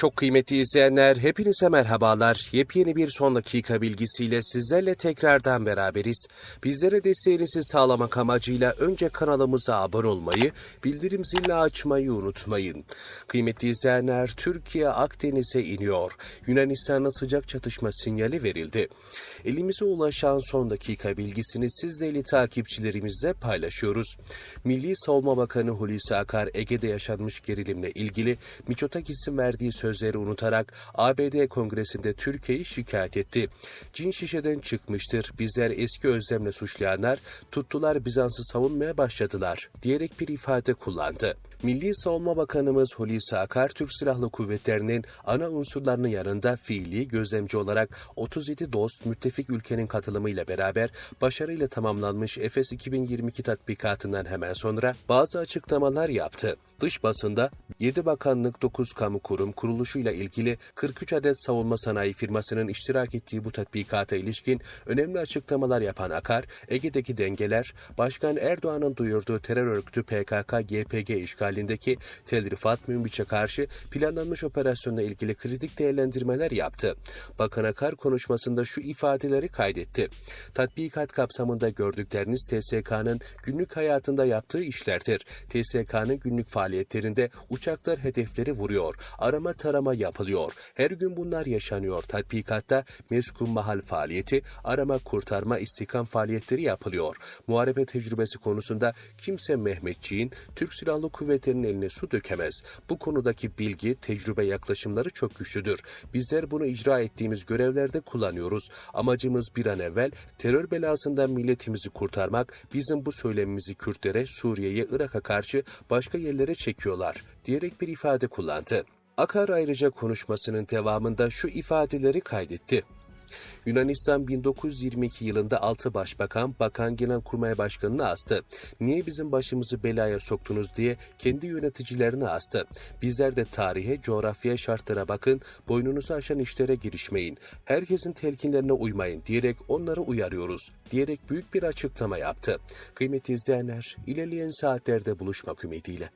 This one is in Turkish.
Çok kıymetli izleyenler, hepinize merhabalar. Yepyeni bir son dakika bilgisiyle sizlerle tekrardan beraberiz. Bizlere desteğinizi sağlamak amacıyla önce kanalımıza abone olmayı, bildirim zilini açmayı unutmayın. Kıymetli izleyenler, Türkiye Akdeniz'e iniyor. Yunanistan'la sıcak çatışma sinyali verildi. Elimize ulaşan son dakika bilgisini siz değerli takipçilerimizle paylaşıyoruz. Milli Savunma Bakanı Hulusi Akar, Ege'de yaşanmış gerilimle ilgili Miçotak isim verdiği sözleri unutarak ABD Kongresi'nde Türkiye'yi şikayet etti. Cin şişeden çıkmıştır. Bizler eski özlemle suçlayanlar tuttular Bizans'ı savunmaya başladılar diyerek bir ifade kullandı. Milli Savunma Bakanımız Hulusi Akar, Türk Silahlı Kuvvetleri'nin ana unsurlarının yanında fiili gözlemci olarak 37 dost müttefik ülkenin katılımıyla beraber başarıyla tamamlanmış Efes 2022 tatbikatından hemen sonra bazı açıklamalar yaptı. Dış basında 7 bakanlık 9 kamu kurum kuruluşuyla ilgili 43 adet savunma sanayi firmasının iştirak ettiği bu tatbikata ilişkin önemli açıklamalar yapan Akar, Ege'deki dengeler, Başkan Erdoğan'ın duyurduğu terör örgütü PKK-YPG işgalindeki Tel Rifat karşı planlanmış operasyonla ilgili kritik değerlendirmeler yaptı. Bakan Akar konuşmasında şu ifadeleri kaydetti. Tatbikat kapsamında gördükleriniz TSK'nın günlük hayatında yaptığı işlerdir. TSK'nın günlük faaliyetlerinde uçaklar hedefleri vuruyor, arama tarama yapılıyor. Her gün bunlar yaşanıyor. Tatbikatta meskun mahal faaliyeti, arama kurtarma istikam faaliyetleri yapılıyor. Muharebe tecrübesi konusunda kimse Mehmetçiğin Türk Silahlı Kuvvetleri'nin eline su dökemez. Bu konudaki bilgi, tecrübe yaklaşımları çok güçlüdür. Bizler bunu icra ettiğimiz görevlerde kullanıyoruz. Amacımız bir an evvel terör belasından milletimizi kurtarmak. Bizim bu söylemimizi Kürtlere, Suriye'ye, Irak'a karşı başka yerlere çekiyorlar diyerek bir ifade kullandı. Akar ayrıca konuşmasının devamında şu ifadeleri kaydetti. Yunanistan 1922 yılında 6 başbakan, bakan genelkurmay başkanını astı. Niye bizim başımızı belaya soktunuz diye kendi yöneticilerini astı. Bizler de tarihe, coğrafyaya, şartlara bakın, boynunuzu aşan işlere girişmeyin. Herkesin telkinlerine uymayın diyerek onları uyarıyoruz diyerek büyük bir açıklama yaptı. Kıymetli izleyenler, ilerleyen saatlerde buluşmak ümidiyle.